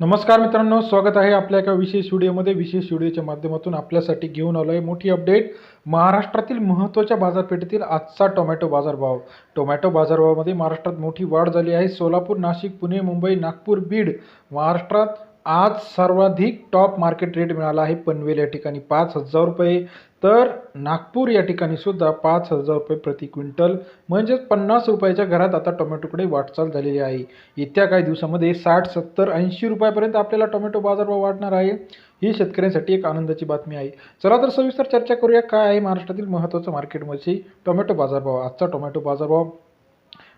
नमस्कार मित्रांनो स्वागत आहे आपल्या एका विशेष व्हिडिओमध्ये. विशेष व्हिडिओच्या माध्यमातून आपल्यासाठी घेऊन आलो आहे मोठी अपडेट. महाराष्ट्रातील महत्त्वाच्या बाजारपेठेतील आजचा टोमॅटो बाजारभाव. टोमॅटो बाजारभावामध्ये महाराष्ट्रात मोठी वाढ झाली आहे. सोलापूर नाशिक पुणे मुंबई नागपूर बीड महाराष्ट्रात आज सर्वाधिक टॉप मार्केट रेट मिळाला आहे. पनवेल या ठिकाणी पाच हजार रुपये. तर नागपूर या ठिकाणी सुद्धा पाच हजार रुपये प्रति क्विंटल. म्हणजेच पन्नास रुपयाच्या घरात आता टोमॅटोकडे वाटचाल झालेली आहे. येत्या काही दिवसामध्ये साठ सत्तर ऐंशी रुपयापर्यंत आपल्याला टोमॅटो बाजारभाव वाढणार आहे. ही शेतकऱ्यांसाठी एक आनंदाची बातमी आहे. चला तर सविस्तर चर्चा करूया काय आहे महाराष्ट्रातील महत्त्वाचं मार्केटमध्ये टोमॅटो बाजारभाव. आजचा टोमॅटो बाजारभाव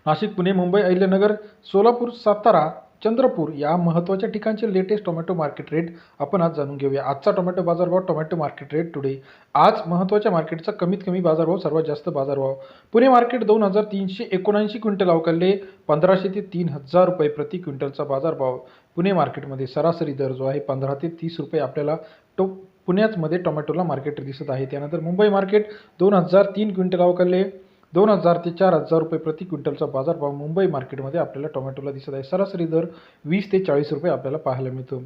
नाशिक पुणे मुंबई अहिल्यानगर सोलापूर सातारा चंद्रपूर या महत्त्वाच्या ठिकाणचे लेटेस्ट टोमॅटो मार्केट रेट आपण आज जाणून घेऊया. आजचा टोमॅटो बाजारभाव टोमॅटो मार्केट रेट टुडे आज महत्त्वाच्या मार्केटचा कमीत कमी बाजारभाव सर्वात जास्त बाजारभाव. पुणे मार्केट दोन हजार तीनशे एकोणऐंशी क्विंटल अवकालले पंधराशे ते तीन हजार रुपये प्रति क्विंटलचा बाजारभाव. पुणे मार्केटमध्ये सरासरी दर जो आहे पंधरा ते तीस रुपये आपल्याला तो पुण्याचमध्ये टोमॅटोला मार्केट दिसत आहे. त्यानंतर मुंबई मार्केट दोन हजार तीन क्विंटल अवकालले दोन हजार ते चार हजार रुपये प्रति क्विंटलचा बाजारभाव मुंबई मार्केटमध्ये आपल्याला टोमॅटोला दिसत आहे. सरासरी दर वीस ते चाळीस रुपये आपल्याला पाहायला मिळतो.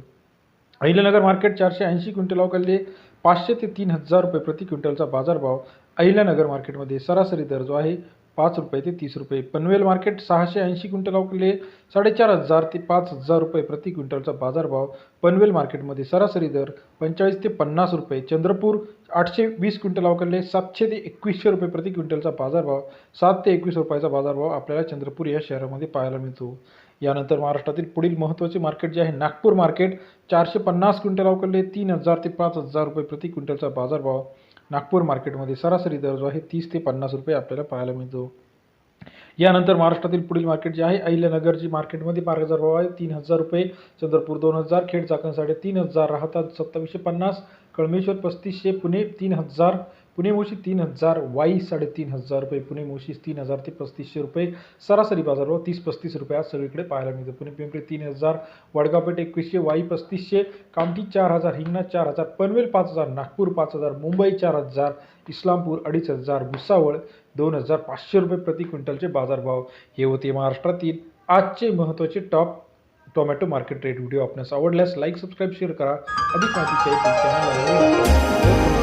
अहिल्यानगर मार्केट चारशे ऐंशी क्विंटल अवकालले पाचशे ते तीन हजार रुपये प्रति क्विंटलचा बाजारभाव अहिल्यानगर मार्केटमध्ये सरासरी दर जो आहे पाच रुपये ते तीस रुपये. पनवेल मार्केट सहाशे ऐंशी क्विंटल अवकालले साडेचार हजार ते पाच हजार रुपये प्रति क्विंटलचा बाजारभाव पनवेल मार्केटमध्ये सरासरी दर पंचेचाळीस ते पन्नास रुपये. चंद्रपूर आठशे वीस क्विंटल अवकालले सातशे ते एकवीसशे रुपये प्रति क्विंटलचा बाजारभाव. सात ते एकवीस रुपयाचा बाजारभाव आपल्याला चंद्रपूर या शहरामध्ये पाहायला मिळतो. यानंतर महाराष्ट्रातील पुढील महत्त्वाचे मार्केट जे आहे नागपूर मार्केट चारशे पन्नास क्विंटल अवकालले तीन हजार ते पाच हजार रुपये प्रति क्विंटलचा बाजारभाव. नागपूर मार्केटमध्ये सरासरी दर जो आहे तीस ते पन्नास रुपये आपल्याला पाहायला मिळतो. यानंतर महाराष्ट्रातील पुढील मार्केट जे आहे अहिल्यानगर जी मार्केटमध्ये हजार भाव आहे तीन हजार रुपये. चंद्रपूर दोन हजार खेड चाकण साडे तीन हजार. राहतात सत्तावीसशे पन्नास. कळमेश्वर पस्तीसशे पुणे तीन हजार पुणे मोशी तीन हजार वाई साडेतीन हजार रुपये पुणे मोशी तीन हजार ते पस्तीसशे रुपये. सरासरी बाजारभाव तीस पस्तीस रुपये आज सगळीकडे पाहायला मिळतो. पुणे पिंपरी तीन हजार वडगावपेठ एकवीसशे वाई पस्तीसशे कामठी चार हजार हिंगणा चार हजार पनवेल पाच हजार नागपूर पाच हजार मुंबई चार हजार इस्लामपूर अडीच हजार भुसावळ दोन हजार पाचशे रुपये प्रति क्विंटलचे बाजारभाव हे होते महाराष्ट्रातील आजचे महत्त्वाचे top tomato market rate video आपणास आवडल्यास लाईक सबस्क्राईब शेअर करा. अधिक माहितीच्या